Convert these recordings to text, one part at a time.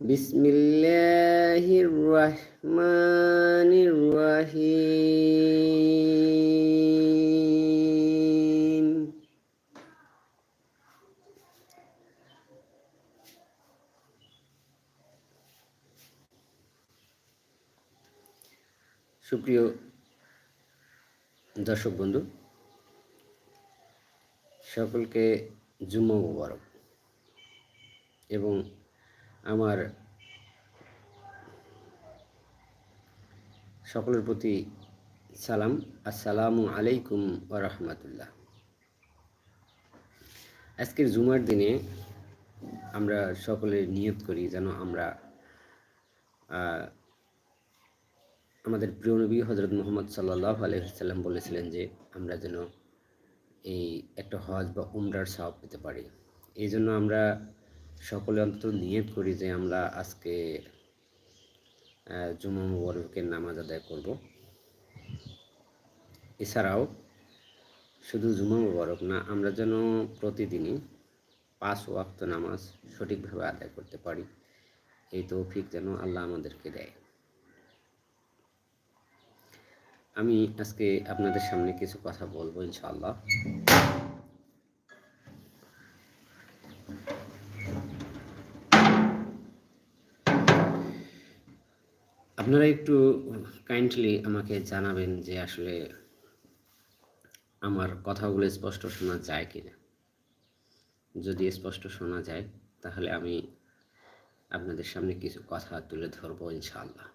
বিসমিল্লাহির রহমানির রহিম সুপ্রিয় দর্শক বন্ধু সকলকে জুম্মা মুবারক। এবং আমার সকলের প্রতি সালাম। আসসালামু আলাইকুম রহমতুল্লাহ। আজকের জুমার দিনে আমরা সকলে নিয়ত করি যেন আমরা আমাদের প্রিয় নবী হজরত মোহাম্মদ সাল্লাহ আলহিসাল্লাম বলেছিলেন যে আমরা যেন এই একটা হজ বা উমরার সাপ পেতে পারি। এই জন্য আমরা সকলে অন্তত নিয়ত করি যে আমরা আজকে জুমা মুবরকের নামাজ আদায় করব। এছাড়াও শুধু জুমা মুবরক না, আমরা যেন প্রতিদিনই পাঁচ ওয়াক্ত নামাজ সঠিকভাবে আদায় করতে পারি। এই তৌফিক যেন আল্লাহ আমাদেরকে দেয়। আমি আজকে আপনাদের সামনে কিছু কথা বলব ইনশাআল্লাহ। আপনারা একটু কাইন্ডলি আমাকে জানাবেন যে আসলে আমার কথাগুলো স্পষ্ট শোনা যায় কি না যদি স্পষ্ট শোনা যায় তাহলে আমি আপনাদের সামনে কিছু কথা তুলে ধরবো ইনশাআল্লাহ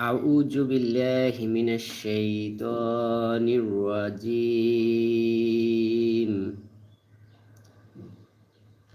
أعوذ بالله من الشيطان الرجيم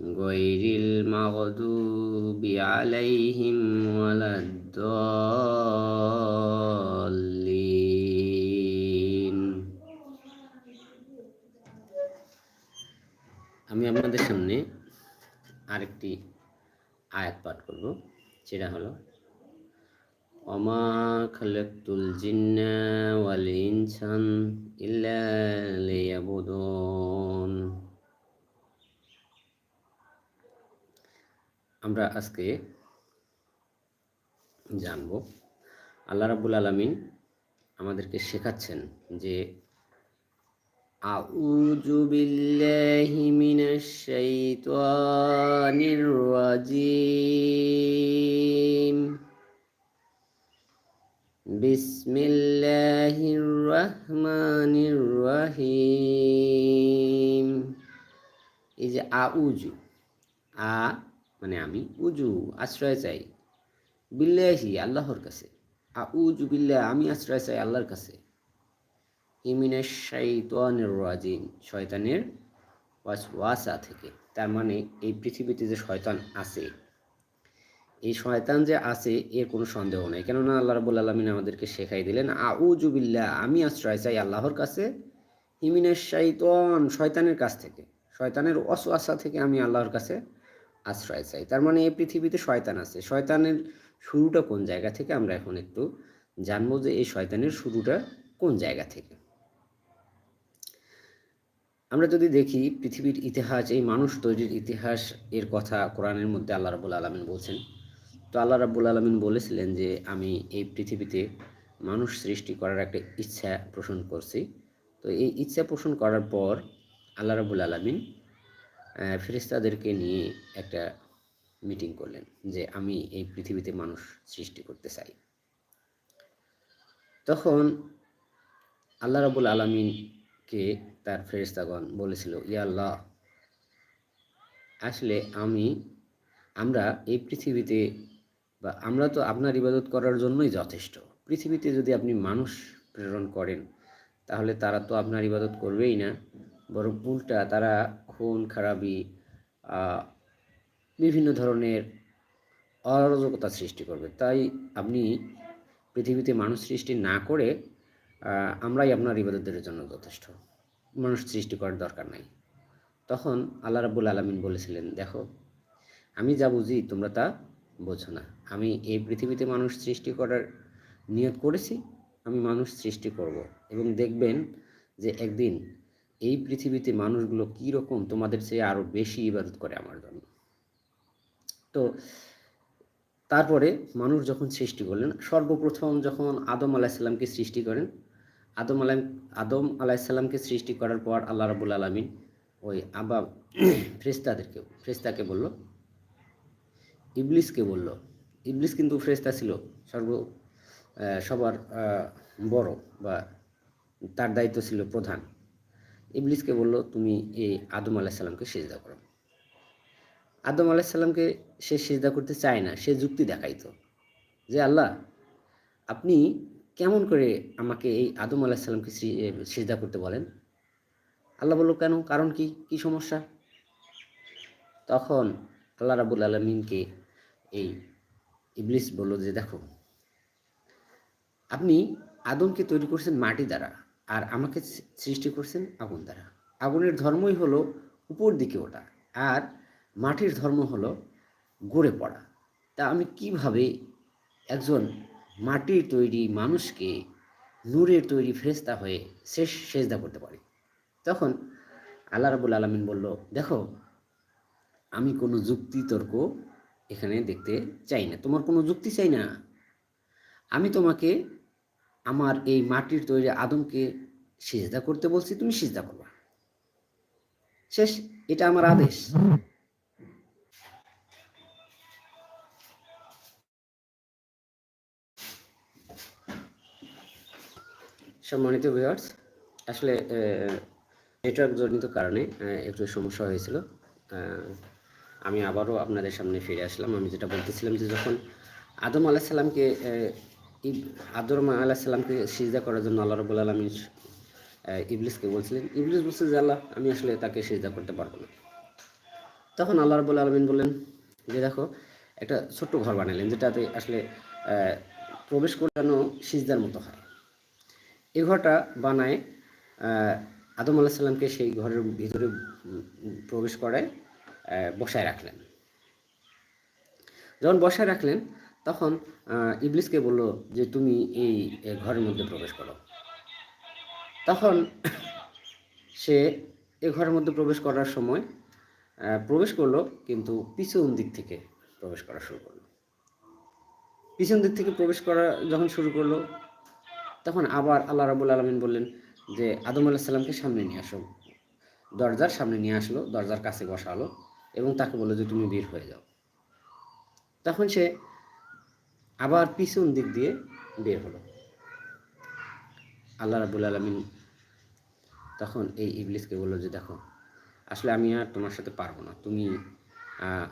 غير المغضوب عليهم ولا الضالين আমি আপনাদের সামনে আরেকটি আয়াত পাঠ করব সেটা হলো অমা খালাকুল জিন্না ওয়াল ইনসান ইল্লা লিয়াবুদুন আমরা আজকে জানব। আল্লাহ রাবুল আলমিন আমাদেরকে শেখাচ্ছেন যে, আউযু বিল্লাহি মিনাশ শাইতানির রাজিম। বিসমিল্লাহির রহমানির রহিম। এই যে আউযু, আ মানে আমি উজু, আশ্রয় চাই। বিল্লাহি, আল্লাহর কাছে। আ উজু বিল্লাহ, আমি আশ্রয় চাই আল্লাহর কাছে। ইমিনের শাইতানের রাজিম, শয়তানের ওয়াসা থেকে। তার মানে এই পৃথিবীতে যে শয়তান আছে, এই শয়তান যে আছে, এর কোনো সন্দেহ নেই। কেননা আল্লাহ রাবুল আলমিন আমাদেরকে শেখাই দিলেন, আ উজু আউজুবিল্লা আমি আশ্রয় চাই আল্লাহর কাছে। হিমিনের শাইতন, শয়তানের কাছ থেকে। শয়তানের অসোয়াশা থেকে আমি আল্লাহর কাছে আশ্রয় চাই। তার মানে এই পৃথিবীতে শয়তান আছে। শয়তানের শুরুটা কোন জায়গা থেকে আমরা এখন একটু জানব যে এই শয়তানের শুরুটা কোন জায়গা থেকে? আমরা যদি দেখি পৃথিবীর ইতিহাস, এই মানুষ তৈরির ইতিহাস এর কথা কোরআনের মধ্যে আল্লাহ রাবুল আলমিন বলছেন। তো আল্লাহ রাবুল আলমিন বলেছিলেন যে, আমি এই পৃথিবীতে মানুষ সৃষ্টি করার একটা ইচ্ছা পোষণ করছি। তো এই ইচ্ছা পোষণ করার পর আল্লাহ রাবুল আলমিন আহ, ফেরেশতাদেরকে নিয়ে একটা মিটিং করলেন যে আমি এই পৃথিবীতে মানুষ সৃষ্টি করতে চাই। তখন আল্লাহ রাবুল আলমিনকে তার ফেরেশতাগণ বলেছিল ইয়া আল্লাহ আসলে আমি আমরা এই পৃথিবীতে বা আমরা তো আপনার ইবাদত করার জন্যই যথেষ্ট। পৃথিবীতে যদি আপনি মানুষ প্রেরণ করেন তাহলে তারা তো আপনার ইবাদত করবেই না বরং উল্টা তারা খুন, খারাপি বিভিন্ন ধরনের অরাজকতা সৃষ্টি করবে। তাই আপনি পৃথিবীতে মানুষ সৃষ্টি না করে আমরাই আপনার ইবাদতের জন্য যথেষ্ট। মানুষ সৃষ্টি করার দরকার নাই। তখন আল্লাহ রাবুল আলমিন বলেছিলেন, দেখো, আমি যা বুঝি তোমরা তা বোঝো না। আমি এই পৃথিবীতে মানুষ সৃষ্টি করার নিয়ত করেছি, আমি মানুষ সৃষ্টি করব। এবং দেখবেন যে একদিন এই পৃথিবীতে মানুষগুলো কী রকম, তোমাদের চেয়ে আরও বেশি ইবাদত করে আমার জন্য। তো তারপরে মানুষ যখন সৃষ্টি করলেন, সর্বপ্রথম যখন আদম আলাহিসাল্লামকে সৃষ্টি করেন, আদম আলাইম আদম আলাহিসাল্লামকে সৃষ্টি করার পর আল্লাহ রাবুল আলমিন ওই আবা ফ্রেস্তাদেরকে ফ্রেস্তাকে বলল, ইবলিসকে বলল, ইবলিস কিন্তু ফ্রেস্তা ছিল সর্ব সবার বড় বা তার দায়িত্ব ছিল প্রধান। ইবলিসকে বলল, তুমি এই আদম আলাহিসাল্লামকে সেজদা করো। আদম আলাহিসাল্লামকে সে সেজদা করতে চায় না, সে যুক্তি দেখাইতো যে, আল্লাহ, আপনি কেমন করে আমাকে এই আদম আলাহিসাল্লামকে সেজদা করতে বলেন? আল্লাহ বলল, কেন? কারণ কি? কি সমস্যা? তখন আল্লাহ রাবুল আলমিনকে এই ইবলিস বলল যে, দেখো, আপনি আদমকে তৈরি করছেন মাটি দ্বারা আর আমাকে সৃষ্টি করছেন আগুন দ্বারা। আগুনের ধর্মই হলো উপর দিকে ওঠা আর মাটির ধর্ম হলো গড়ে পড়া। তা আমি কীভাবে একজন মাটির তৈরি মানুষকে নূরের তৈরি ফেরেস্তা হয়ে শেষ, সেজদা করতে পারি? তখন আল্লাহ রাবুল আলমিন বলল, দেখো, আমি কোনো যুক্তি তর্ক এখানে দেখতে চাই না। তোমার কোনো যুক্তি চাই না। আমি তোমাকে আমার এই মাটির তৈরি আদমকে সিজদা করতে বলছি, তুমি সিজদা করবা। শেষ, এটা আমার আদেশ। সম্মানিত ভিউয়ার্স আসলে নেটওয়ার্ক জনিত কারণে একটু সমস্যা হয়েছিল। আমি আবারও আপনাদের সামনে ফিরে আসলাম। আমি যেটা বলতেছিলাম যে, যখন আদম আলাহ সাল্লামকে আদম আলাহ সিজদা করার জন্য আল্লাহ রবুল আলমী ইবলিসকে বলছিলেন, ইবলিস বলছে যে, আল্লাহ, আমি আসলে তাকে সিজদা করতে পারব না। তখন আল্লাহ রবুল আলমিন বললেন যে, দেখো, একটা ছোট্ট ঘর বানালেন, যেটাতে আসলে প্রবেশ করানো সিজদার মতো হয়। এই ঘরটা বানায় আদম আলাহ সাল্লামকে সেই ঘরের ভিতরে প্রবেশ করায় বসায় রাখলেন। যখন বসায় রাখলেন, তখন ইবলিসকে বলল যে, তুমি এই ঘরের মধ্যে প্রবেশ করো। তখন সে এ ঘরের মধ্যে প্রবেশ করার সময় প্রবেশ করল কিন্তু পিছন দিক থেকে প্রবেশ করা শুরু করল। পিছন দিক থেকে প্রবেশ করা যখন শুরু করল, তখন আবার আল্লাহ রাবুল আলমিন বললেন যে, আদম আলাহ সাল্লামকে সামনে নিয়ে আসো। দরজার সামনে নিয়ে আসলো, দরজার কাছে বসালো এবং তাকে বলল যে, তুমি বের হয়ে যাও। তখন সে আবার পিছন দিক দিয়ে বের হলো। আল্লাহ রাবুল আলমিন তখন এই ইবলিসকে বলল যে, দেখো, আসলে আমি আর তোমার সাথে পারব না। তুমি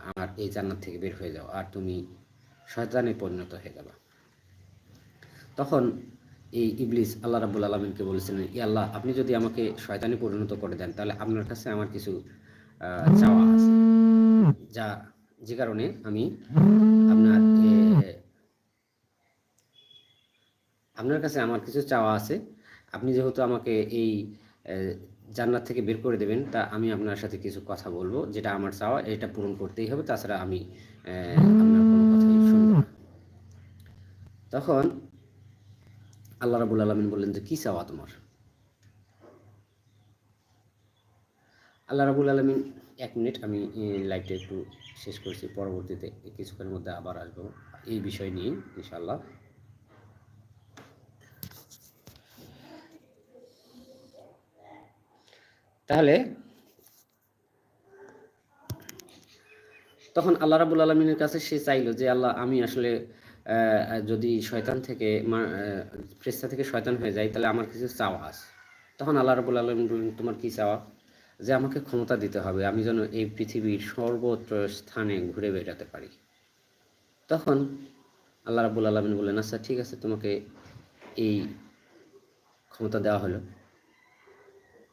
আমার এই জান্নাত থেকে বের হয়ে যাও আর তুমি শয়তানে পরিণত হয়ে যাবা। তখন এই ইবলিস আল্লাহ রাবুল আলমিনকে বলেছিলেন, ই আল্লাহ, আপনি যদি আমাকে শয়তানে পরিণত করে দেন, তাহলে আপনার কাছে আমার কিছু চাওয়া আছে, যা, যে কারণে আমি আপনার আপনার কাছে আমার কিছু চাওয়া আছে আপনি যেহেতু আমাকে এই এ, জান্নাত থেকে বের করে দেবেন তা আমি আপনার সাথে কিছু কথা বলব যেটা আমার চাওয়া এটা পূরণ করতেই হবে। তাছাড়া আমি তখন আল্লাহ রাবুল আলমিন বললেন যে কী চাওয়া তোমার? আল্লাহ রাবুল আলমিন এক মিনিট আমি লাইভটা একটু শেষ করছি। পরবর্তীতে কিছুক্ষণের মধ্যে আবার আসব। এই বিষয় নিয়ে ইনশাল্লাহ তাহলে তখন আল্লাহ রাবুল আলমিনের কাছে সে চাইলো যে আল্লাহ আমি আসলে যদি শয়তান থেকে আহ, থেকে শয়তান হয়ে যায় তাহলে আমার কিছু চাওয়া আছে। তখন আল্লাহ রাবুল আলমিন বললেন তোমার কি চাওয়া? যে আমাকে ক্ষমতা দিতে হবে আমি যেন এই পৃথিবীর সর্বত্র স্থানে ঘুরে বেড়াতে পারি। তখন আল্লাহ রাবুল আলমিন বললেন আচ্ছা ঠিক আছে তোমাকে এই ক্ষমতা দেওয়া হলো।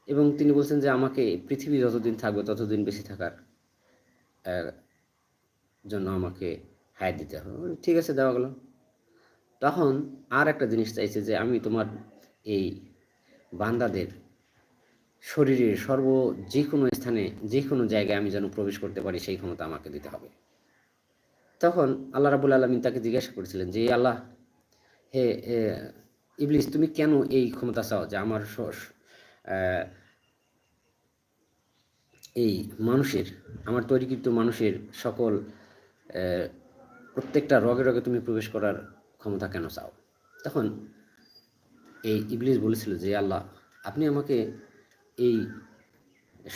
এবং তিনি বলছেন যে আমাকে পৃথিবী যতদিন থাকবে, ততদিন বেশি থাকার জন্য আমাকে হায়াত দিতে হবে। ঠিক আছে, দেওয়া গেল। তখন আর একটা জিনিস চাইছে যে আমি তোমার এই বান্দাদের শরীরের সর্ব যে কোনো স্থানে, যে কোনো জায়গায় আমি যেন প্রবেশ করতে পারি, সেই ক্ষমতা আমাকে দিতে হবে। তখন আল্লাহ রাবুল আলমিন তাকে জিজ্ঞাসা করেছিলেন যে আল্লাহ, হে ইবলিস, তুমি কেন এই ক্ষমতা চাও যে আমার এই মানুষের, আমার তৈরিকৃত মানুষের সকল প্রত্যেকটা রগে রগে তুমি প্রবেশ করার ক্ষমতা কেন চাও? তখন এই ইবলিস বলেছিল যে, আল্লাহ, আপনি আমাকে এই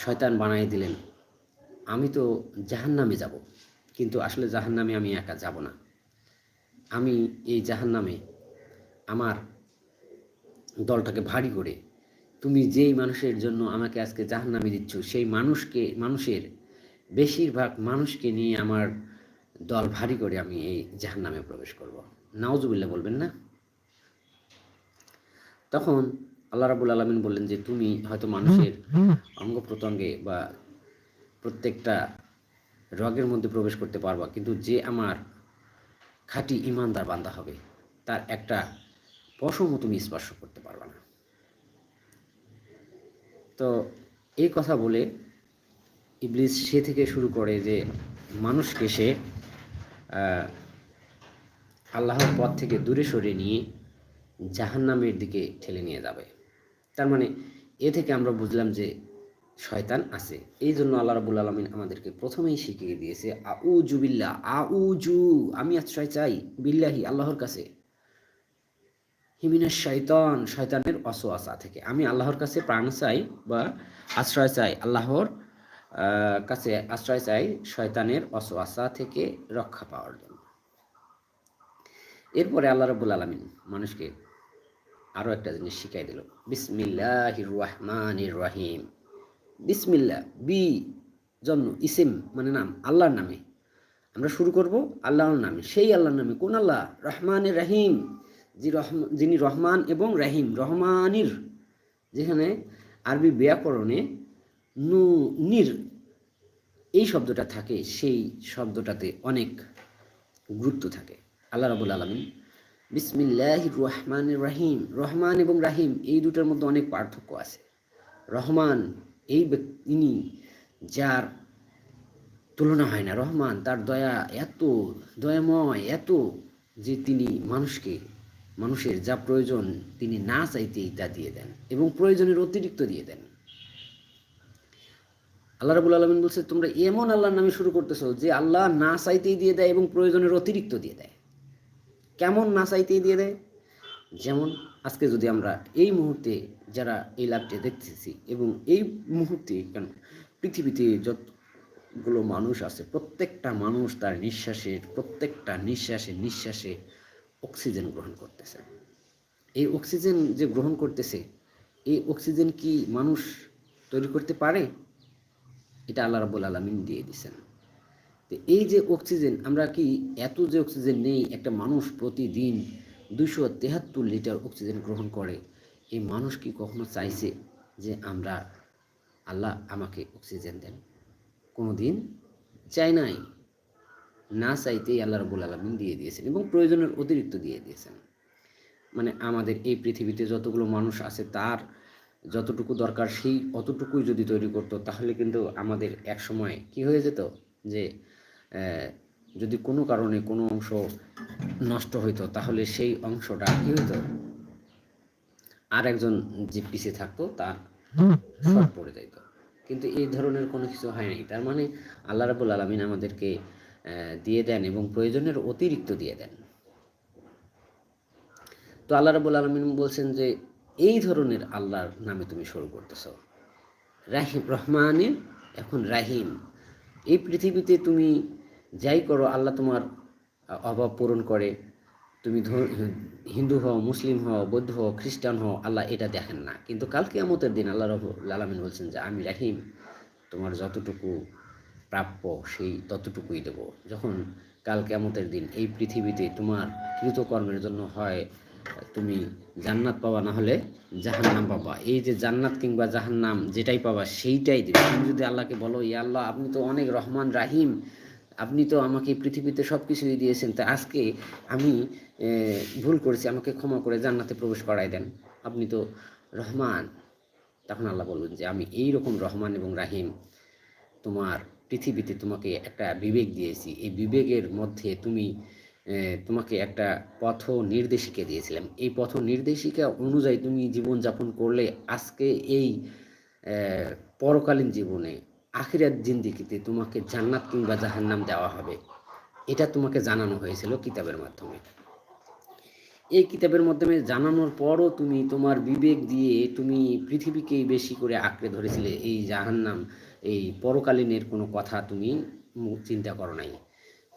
শয়তান বানিয়ে দিলেন। আমি তো জাহান্নামে যাব, কিন্তু আসলে জাহান্নামে আমি একা যাব না। আমি এই জাহান্নামে আমার দলটাকে ভারী করে তুমি যেই মানুষের জন্য আমাকে আজকে জাহান্নামে দিচ্ছ সেই মানুষকে মানুষের বেশিরভাগ মানুষকে নিয়ে আমার দল ভারী করে আমি এই জাহান্নামে প্রবেশ করব। নাওজুবিল্লাহ বলবেন না? তখন আল্লাহ রাবুল আলমিন বললেন যে তুমি হয়তো মানুষের অঙ্গ প্রত্যঙ্গে বা প্রত্যেকটা রগের মধ্যে প্রবেশ করতে পারবা কিন্তু যে আমার খাঁটি ইমানদার বান্ধা হবে তার একটা পশমও তুমি স্পর্শ করতে পারবা না। তো এই কথা বলে ইবলিস সে থেকে শুরু করে যে মানুষকে সে আল্লাহর পথ থেকে দূরে সরিয়ে নিয়ে জাহান্নামের দিকে ঠেলে নিয়ে যাবে। তার মানে এ থেকে আমরা বুঝলাম যে শয়তান আছে। এই জন্য আল্লাহ রাবুল আলমিন আমাদেরকে প্রথমেই শিখিয়ে দিয়েছে আউ আউজু বিল্লাহ আউজু আমি আশ্রয় চাই বিল্লাহি, আল্লাহর কাছে। হিমিনের শয়তান, শয়তানের অসোয়াশা থেকে। আমি আল্লাহর কাছে প্রাণ চাই বা আশ্রয় চাই, আল্লাহর কাছে আশ্রয় চাই শয়তানের অসোয়াশা থেকে রক্ষা পাওয়ার জন্য। এরপরে আল্লাহ রবুল আলমিন মানুষকে আরও একটা জিনিস শিখাই দিল। বিসমিল্লাহ রহমান রাহিম। বিসমিল্লা, বি জন্য ইসিম মানে নাম, আল্লাহর নামে। আমরা শুরু করব আল্লাহর নামে। সেই আল্লাহর নামে কোন আল্লাহ? রহমান রাহিম। যিনি রহমান এবং রাহিম, রহমানির যেখানে আরবি ব্যাকরণে নু, নির এই শব্দটা থাকে, সেই শব্দটাতে অনেক গুরুত্ব থাকে। আল্লাহ রাবুল আলমিন বিসমিল্লাহ রহমান রাহিম, রহমান এবং রাহিম এই দুটার মধ্যে অনেক পার্থক্য আছে। রহমান এই ব্যক্তি যার তুলনা হয় না। রহমান তার দয়া এত দয়াময়, এত যে তিনি মানুষকে মানুষের যা প্রয়োজন তিনি না চাইতেই তা দিয়ে দেন এবং প্রয়োজনের অতিরিক্ত দিয়ে দেন। আল্লাহ রাবুল আলমিন বলছে, তোমরা এমন আল্লাহর নামে শুরু করতেছো যে আল্লাহ না চাইতেই দিয়ে দেয় এবং প্রয়োজনের অতিরিক্ত দিয়ে দেয়। কেমন না চাইতেই দিয়ে দেয়? যেমন আজকে যদি আমরা এই মুহূর্তে যারা এই লাভটি দেখতেছি এবং এই মুহূর্তে কেন পৃথিবীতে যতগুলো মানুষ আছে, প্রত্যেকটা মানুষ তার নিঃশ্বাসের, প্রত্যেকটা নিঃশ্বাসে নিঃশ্বাসে অক্সিজেন গ্রহণ করতেছে। এই অক্সিজেন যে গ্রহণ করতেছে, এই অক্সিজেন কি মানুষ তৈরি করতে পারে? এটা আল্লাহ রাবুল আলমিন দিয়ে দিছেন। তো এই যে অক্সিজেন, আমরা কি এত যে অক্সিজেন নেই, একটা মানুষ প্রতিদিন দুশো তেহাত্তর লিটার অক্সিজেন গ্রহণ করে, এই মানুষ কি কখনো চাইছে যে আমরা, আল্লাহ আমাকে অক্সিজেন দেন? কোনো দিন চাই নাই। না চাইতেই আল্লাহ রবুল আলমিন দিয়ে দিয়েছেন এবং প্রয়োজনের অতিরিক্ত দিয়ে দিয়েছেন। মানে আমাদের এই পৃথিবীতে যতগুলো মানুষ আছে, তার যতটুকু দরকার সেই অতটুকুই যদি তৈরি করতো, তাহলে কিন্তু আমাদের এক সময় কি হয়ে যেত? যে যদি কোনো কারণে কোনো অংশ নষ্ট হইতো, তাহলে সেই অংশটা কি হইতো? আর একজন যে পিছিয়ে থাকতো, তার শর্ট পড়ে যাইতো। কিন্তু এই ধরনের কোনো কিছু হয় নাই। তার মানে আল্লাহ রাবুল আলমিন আমাদেরকে দিয়ে দেন এবং প্রয়োজনের অতিরিক্ত দিয়ে দেন। তো আল্লাহ রাবুল আলমিন বলছেন যে, এই ধরনের আল্লাহর নামে তুমি শুরু করতেছ। রাহিম, রহমানের, এখন রাহিম। এই পৃথিবীতে তুমি যাই করো, আল্লাহ তোমার অভাব পূরণ করে। তুমি হিন্দু হও, মুসলিম হও, বৌদ্ধ হও, খ্রিস্টান হও, আল্লাহ এটা দেখেন না। কিন্তু কালকে আমতের দিন আল্লাহ রব আলামিন বলছেন যে, আমি রাহিম, তোমার যতটুকু প্রাপ্য সেই ততটুকুই দেব। যখন কাল কেমতের দিন এই পৃথিবীতে তোমার কৃতকর্মের জন্য হয়, তুমি জান্নাত পাবা, না হলে জাহান্নাম পাবা। এই যে জান্নাত কিংবা জাহান্নাম যেটাই পাবা, সেইটাই দেবে। তুমি যদি আল্লাহকে বলো, ইয়া আল্লাহ, আপনি তো অনেক রহমান, রাহিম, আপনি তো আমাকে পৃথিবীতে সব কিছুই দিয়েছেন, তা আজকে আমি ভুল করেছি, আমাকে ক্ষমা করে জান্নাতে প্রবেশ করাই দেন। আপনি তো রহমান। তখন আল্লাহ বলবেন যে, আমি এই রকম রহমান এবং রাহিম, তোমার পৃথিবীতে তোমাকে একটা বিবেক দিয়েছি। এই বিবেকের মধ্যে তুমি তোমাকে একটা পথ নির্দেশিকা দিয়েছিলাম। এই পথ নির্দেশিকা অনুযায়ী তুমি জীবনযাপন করলে আজকে এই পরকালীন জীবনে, আখিরাত জিন্দিগিতে তোমাকে জান্নাত কিংবা জাহান্নাম দেওয়া হবে। এটা তোমাকে জানানো হয়েছিল কিতাবের মাধ্যমে। এই কিতাবের মাধ্যমে জানানোর পরও তুমি তোমার বিবেক দিয়ে তুমি পৃথিবীকেই বেশি করে আঁকড়ে ধরেছিলে। এই জাহান্নাম এই পরকালীনের কোনো কথা তুমি চিন্তা করো নাই।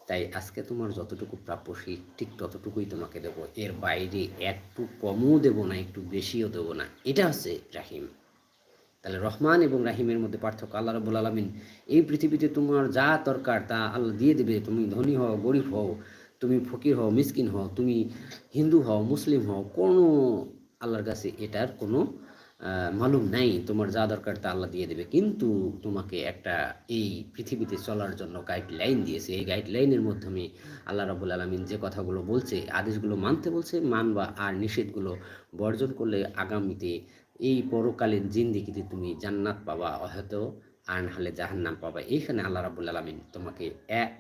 তাই আজকে তোমার যতটুকু প্রাপ্য সেই ঠিক ততটুকুই তোমাকে দেবো। এর বাইরে একটু কমও দেবো না, একটু বেশিও দেবো না। এটা হচ্ছে রাহিম। তাহলে রহমান এবং রাহিমের মধ্যে পার্থক্য আল্লাহ রবুল আলমিন। এই পৃথিবীতে তোমার যা দরকার তা আল্লাহ দিয়ে দেবে। তুমি ধনী হও, গরিব হও, তুমি ফকির হও, মিসকিন হও, তুমি হিন্দু হও, মুসলিম হও, কোনো আল্লাহর কাছে এটার কোনো মালুম নাই, তোমার যা দরকার তা আল্লাহ দিয়ে দেবে। কিন্তু তোমাকে একটা এই পৃথিবীতে চলার জন্য গাইডলাইন দিয়েছে। এই গাইডলাইনের মাধ্যমে আল্লাহ রাবুল আলমিন যে কথাগুলো বলছে, আদেশগুলো মানতে বলছে, মানবা আর নিষেধগুলো বর্জন করলে আগামীতে এই পরকালীন জিন্দিগিতে তুমি জান্নাত পাবা, হয়তো আর নাহলে জাহান্নাম পাবা। এইখানে আল্লাহ রাবুল আলমিন তোমাকে এক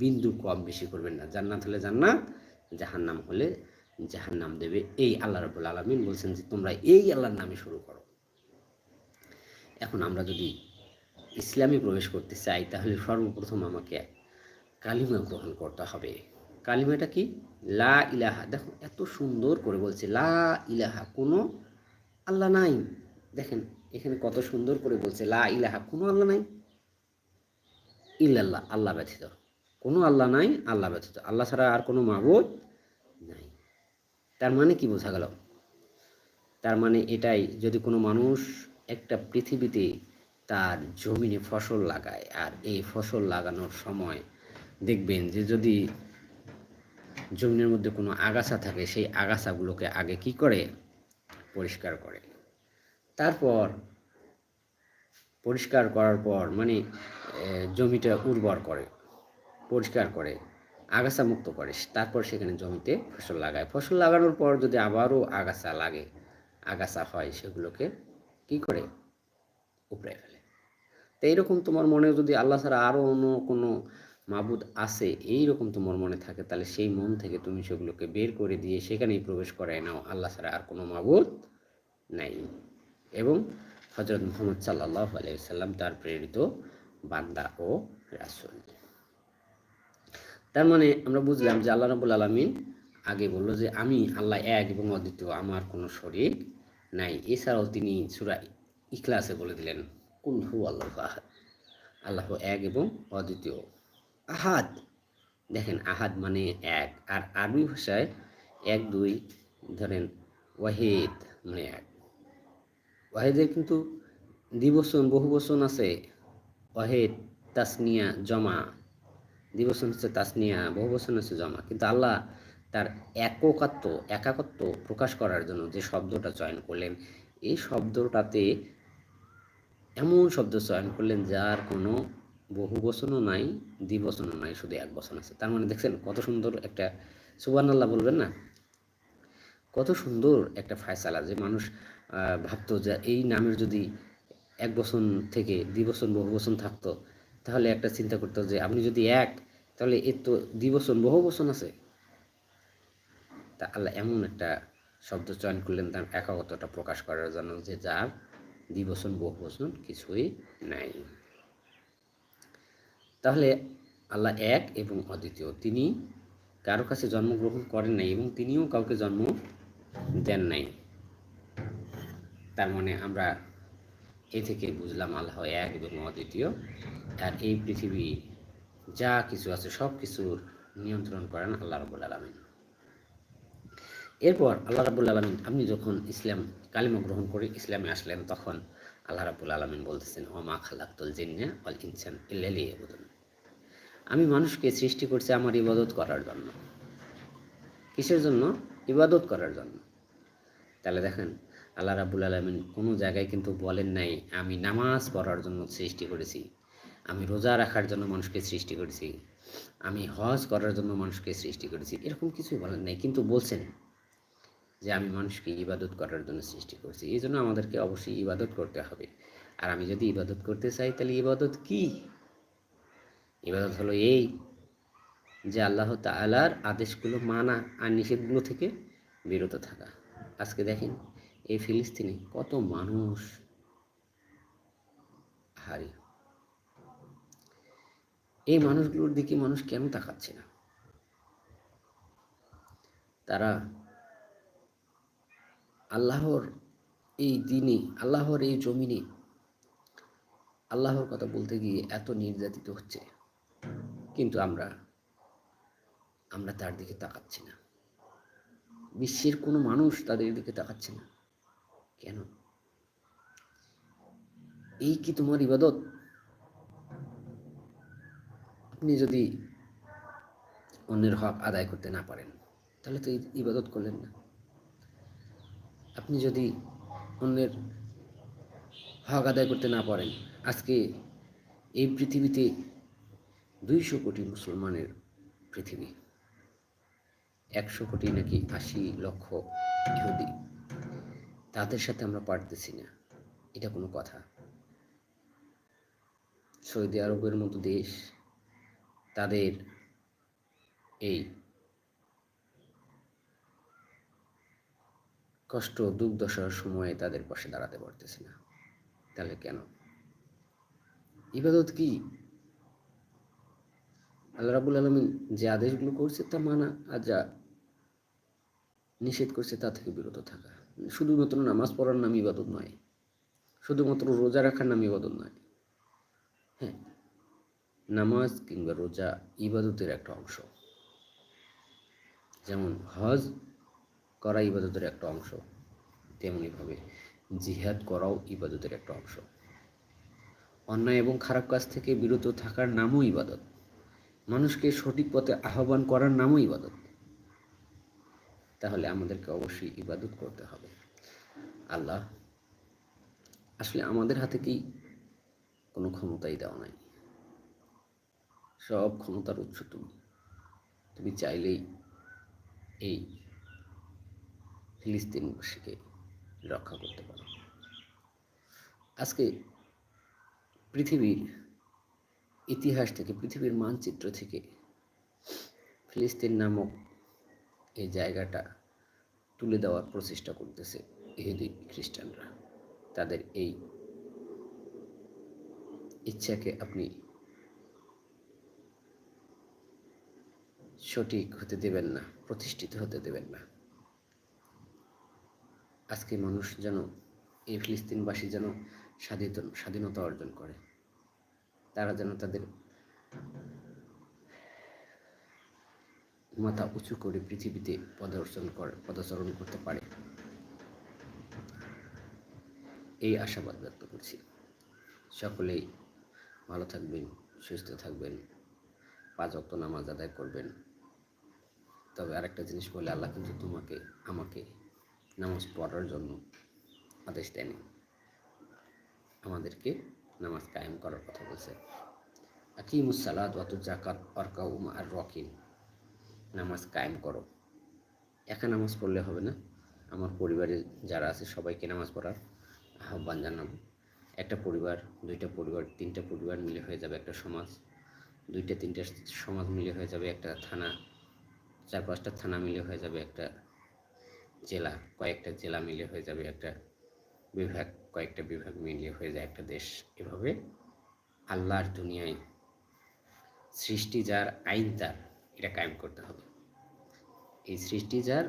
বিন্দু কম বেশি করবেন না। জান্নাত হলে জান্নাত, জাহান্নাম হলে জাহান্নাম দেবে। এই আল্লাহ রাবুল আলমিন বলছেন যে, তোমরা এই আল্লাহর নামে শুরু করো। এখন আমরা যদি ইসলামে প্রবেশ করতে চাই, তাহলে সর্বপ্রথম আমাকে কালিমা গ্রহণ করতে হবে। কালিমাটা কি? লা ইলাহা, দেখো এত সুন্দর করে বলছে, লা ইলাহা, কোনো আল্লাহ নাই। দেখেন, এখানে কত সুন্দর করে বলছে, লা ইলাহা, কোনো আল্লাহ নাই। ইল্লাল্লাহ, আল্লাহ ব্যথিত কোনো আল্লাহ নাই, আল্লাহ ব্যথিত আল্লাহ ছাড়া আর কোনো নাই তার মানে কি বোঝা গেল? তার মানে এটাই, যদি কোনো মানুষ একটা পৃথিবীতে তার জমিনে ফসল লাগায় আর এই ফসল লাগানোর সময় দেখবেন যে যদি জমিনের মধ্যে কোনো আগাছা থাকে, সেই আগাছাগুলোকে আগে কি করে? পরিষ্কার করে। তারপর পরিষ্কার করার পর মানে জমিটা উর্বর করে, পরিষ্কার করে। আগাছা মুক্ত করে তারপর সেখানে জমিতে ফসল লাগায়। ফসল লাগানোর পর যদি আবারও আগাছা লাগে, আগাছা হয়, সেগুলোকে কি করে? উপড়ে ফেলে। তো এইরকম তোমার মনে যদি আল্লাহ ছাড়া আরও অন্য কোনো মাবুদ আছে, এইরকম তোমার মনে থাকে, তাহলে সেই মন থেকে তুমি সেগুলোকে বের করে দিয়ে সেখানেই প্রবেশ করায় নাও। আল্লাহ ছাড়া আর কোনো মাবুদ নাই। এবং হজরত মোহাম্মদ সাল্লাহ আলাইসাল্লাম তার প্রেরিত বান্দা ও রাসুল। তার মানে আমরা বুঝলাম যে আল্লাহ রাবুল আলমিন আগে বলল যে আমি আল্লাহ এক এবং অদ্বিতীয়, আমার কোনো শরীর নাই। এছাড়াও তিনি সুরা ইখলাসে বলে দিলেন, কুল হু আল্লাহ আহাদ। আল্লাহ এক এবং অদ্বিতীয়। আহাদ, দেখেন আহাদ মানে এক, আর আরবি ভাষায় এক, দুই, ধরেন ওয়াহিদ মানে এক। ওয়াহিদের কিন্তু দ্বিবচন, বহুবচন আছে। ওয়াহিদ, তাসনিয়া, জমা। দ্বিবচন হচ্ছে তাসনিয়া বহুবচন হচ্ছে জমা। কিন্তু আল্লাহ তার এককাত্ব একাকত্ব প্রকাশ করার জন্য যে শব্দটা চয়ন করলেন, এই শব্দটাতে এমন শব্দ চয়ন করলেন যার কোনো বহু বচনও নাই দ্বিবচনও নাই, শুধু এক বচন আছে। তার মানে দেখছেন কত সুন্দর একটা সুবান আল্লাহ বলবেন না? কত সুন্দর একটা ফায়সালা যে মানুষ ভাবতো যে এই নামের যদি এক বছর থেকে দ্বিবচন বহু বচন থাকতো তাহলে একটা চিন্তা করতো যে আপনি যদি এক, তাহলে এর তো দ্বিবচন বহু বচন আছে। তা আল্লাহ এমন একটা শব্দ চয়ন করলেন তার একাগতটা প্রকাশ করার জন্য যে যার দ্বিবচন বহু বচন কিছুই নাই। তাহলে আল্লাহ এক এবং অদ্বিতীয়, তিনি কারও কাছে জন্মগ্রহণ করেন নাই এবং তিনিও কাউকে জন্ম দেন নাই। তার মানে আমরা এ থেকে বুঝলাম আল্লাহ এক এবং অদ্বিতীয়। আর এই পৃথিবী যা কিছু আছে, সব কিছুর নিয়ন্ত্রণ করেন আল্লাহ রাবুল আলমিন। এরপর আল্লাহ রাবুল আলমিন, আপনি যখন ইসলাম কালিমা গ্রহণ করে ইসলামে আসলেন, তখন আল্লাহ রাবুল আলমিন বলতেছেন ওমা খালাক্তুল জিন্না অল ইনসান ইল্লালি আমি মানুষকে সৃষ্টি করছি আমার ইবাদত করার জন্য। কিসের জন্য? ইবাদত করার জন্য। তাহলে দেখেন আল্লাহ রাবুল আলমিন কোনো জায়গায় কিন্তু বলেন নাই, আমি নামাজ পড়ার জন্য সৃষ্টি করেছি, আমি রোজা রাখার জন্য মানুষকে সৃষ্টি করেছি, আমি হজ করার জন্য মানুষকে সৃষ্টি করেছি, এরকম কিছুই বলেন নাই। কিন্তু বলছেন যে আমি মানুষকে ইবাদত করার জন্য সৃষ্টি করছি, এই জন্য আমাদেরকে অবশ্যই ইবাদত করতে হবে। আর আমি যদি ইবাদত করতে চাই, তাহলে ইবাদত কি? ইবাদত হলো এই যে আল্লাহ তালার আদেশগুলো মানা আর নিষেধগুলো থেকে বিরত থাকা। আজকে দেখেন এই ফিলিস্তিনে কত মানুষ? হারি। এই মানুষগুলোর দিকে মানুষ কেন তাকাচ্ছে না? তারা আল্লাহর এই দিনে আল্লাহর এই জমিনে আল্লাহর কথা বলতে গিয়ে এত নির্যাতিত হচ্ছে। কিন্তু আমরা আমরা তার দিকে তাকাচ্ছি না। বিশ্বের কোনো মানুষ তাদের দিকে তাকাচ্ছে না। কেন? এই কি তোমার ইবাদত? আপনি যদি অন্যের হক আদায় করতে না পারেন, তাহলে তো ইবাদত করলেন না। আপনি যদি অন্যের হক আদায় করতে না পারেন, আজকে এই পৃথিবীতে দুইশো কোটি মুসলমানের পৃথিবী, একশো কোটি নাকি আশি লক্ষ ইহুদি। তাদের সাথে আমরা পারতেছি না। এটা কোনো কথা। সৌদি আরবের মতো দেশ, তাদের এই কষ্ট, দুর্দশার সময়ে তাদের পাশে দাঁড়াতে পারতেছে না। তাহলে কেন? ইবাদত কি? আল্লাহ রাবুল আলমিন যে আদেশগুলো করছে তা মানা আর যা নিষেধ করছে তা থেকে বিরত থাকা। শুধুমাত্র নামাজ পড়ার নাম ইবাদত নয়, শুধুমাত্র রোজা রাখার নাম ইবাদত নয় হ্যাঁ নামাজ কিংবা রোজা ইবাদতের একটা অংশ। যেমন হজ করা ইবাদতের একটা অংশ, তেমনিভাবে জিহাদ করাও ইবাদতের একটা অংশ। অন্যায় এবং খারাপ কাজ থেকে বিরত থাকার নামও ইবাদত। মানুষকে সঠিক পথে আহ্বান করার নামও ইবাদত। তাহলে আমাদেরকে অবশ্যই ইবাদত করতে হবে। আল্লাহ, আসলে আমাদের হাতে কি কোনো ক্ষমতাই দেওয়া নাই? সব ক্ষমতার উৎস তুমি। তুমি চাইলেই এই ফিলিস্তিনবাসীকে রক্ষা করতে পারো। আজকে পৃথিবীর ইতিহাস থেকে, পৃথিবীর মানচিত্র থেকে ফিলিস্তিন নামক এই জায়গাটা তুলে দেওয়ার প্রচেষ্টা করতেছে ইহুদি খ্রিস্টানরা। তাদের এই ইচ্ছাকে আপনি সঠিক হতে দেবেন না, প্রতিষ্ঠিত হতে দেবেন না। আজকে মানুষ যেন এই ফিলিস্তিনবাসী যেন স্বাধীন, স্বাধীনতা অর্জন করে। তারা যেন তাদের মাথা উঁচু করে পৃথিবীতে প্রদর্শন করে, পদচারণ করতে পারে। এই আশাবাদ ব্যক্ত করছি। সকলেই ভালো থাকবেন, সুস্থ থাকবেন, পাঁচ অক্ত নামাজ আদায় করবেন। তবে আরেকটা জিনিস বলে, আল্লাহ কিন্তু তোমাকে, আমাকে নামাজ পড়ার জন্য আদেশ দেয়নি। আমাদেরকে নামাজ কায়েম করার কথা বলছে। আকিমুসালাদ অত জাকাত অর্কাউম আর রকিন। নামাজ কায়েম করো। একা নামাজ পড়লে হবে না। আমার পরিবারে যারা আছে, সবাইকে নামাজ পড়ার আহ্বান জানাব। একটা পরিবার, দুইটা পরিবার, তিনটা পরিবার মিলে হয়ে যাবে একটা সমাজ। দুইটা, তিনটা সমাজ মিলে হয়ে যাবে একটা থানা, চার পাঁচটা থানা মিলে হয়ে যাবে একটা জেলা, কয়েকটা জেলা মিলে হয়ে যাবে একটা বিভাগ, কয়েকটা বিভাগ মিলিয়ে হয়ে যায় একটা দেশ। এভাবে আল্লাহর দুনিয়ায় সৃষ্টি যার, আইন তার, এটা কায়েম করতে হবে। এই সৃষ্টি যার,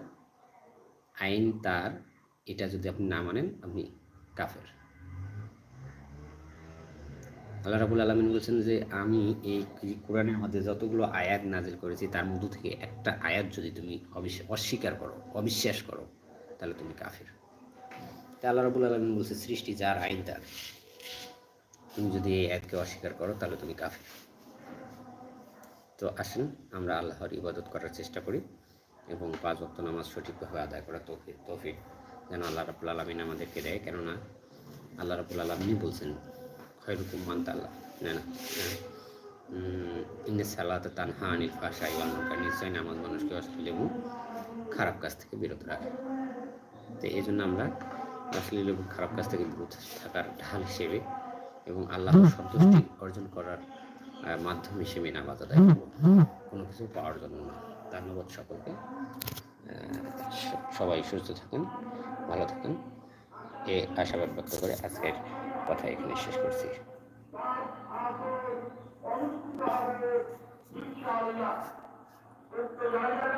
আইন তার, এটা যদি আপনি না মানেন, আপনি কাফের। আল্লাহ রাবুল আলমিন বলছেন যে, আমি এই কোরআনের মধ্যে যতগুলো আয়াত নাজিল করেছি, তার মধ্য থেকে একটা আয়াত যদি তুমি অস্বীকার করো, অবিশ্বাস করো, তাহলে তুমি কাফের। তা আল্লাহ রাবুল আলমিন বলছে, সৃষ্টি যার, আইন তার। তুমি যদি এই আয়াতকে অস্বীকার করো, তাহলে তুমি কাফের। তো আসেন, আমরা আল্লাহর ইবাদত করার চেষ্টা করি। এবং পাঁচ ওয়াক্ত নামাজ সঠিকভাবে আদায় করা তৌফিক তৌফিক। যেন আল্লাহ রাবুল আলমিন আমাদেরকে দেয়, কেননা আল্লাহ রাবুল আলমিনই বলছেন খয়রুকুম মান্তা আল্লাহ না না ইন্নে সালাতে তানহা আনিল ফাশা ইওয়াল মুনকার নিশ্চয় নামাজ মানুষকে অশ্লীল এবং খারাপ কাজ থেকে বিরত রাখে। তো এই জন্য আমরা অশ্লীল এবং খারাপ কাজ থেকে বিরত থাকার ঢাল হিসেবে এবং আল্লাহর সন্তুষ্টি অর্জন করার মাধ্যম হিসেবে নামাজ আদায় করব। কোনো কিছু পাওয়ার জন্য না। ধন্যবাদ সকলকে। সবাই সুস্থ থাকুন ভালো থাকুন। এ আশাবাদ ব্যক্ত করে আজকের কথা এখানে শেষ করছি।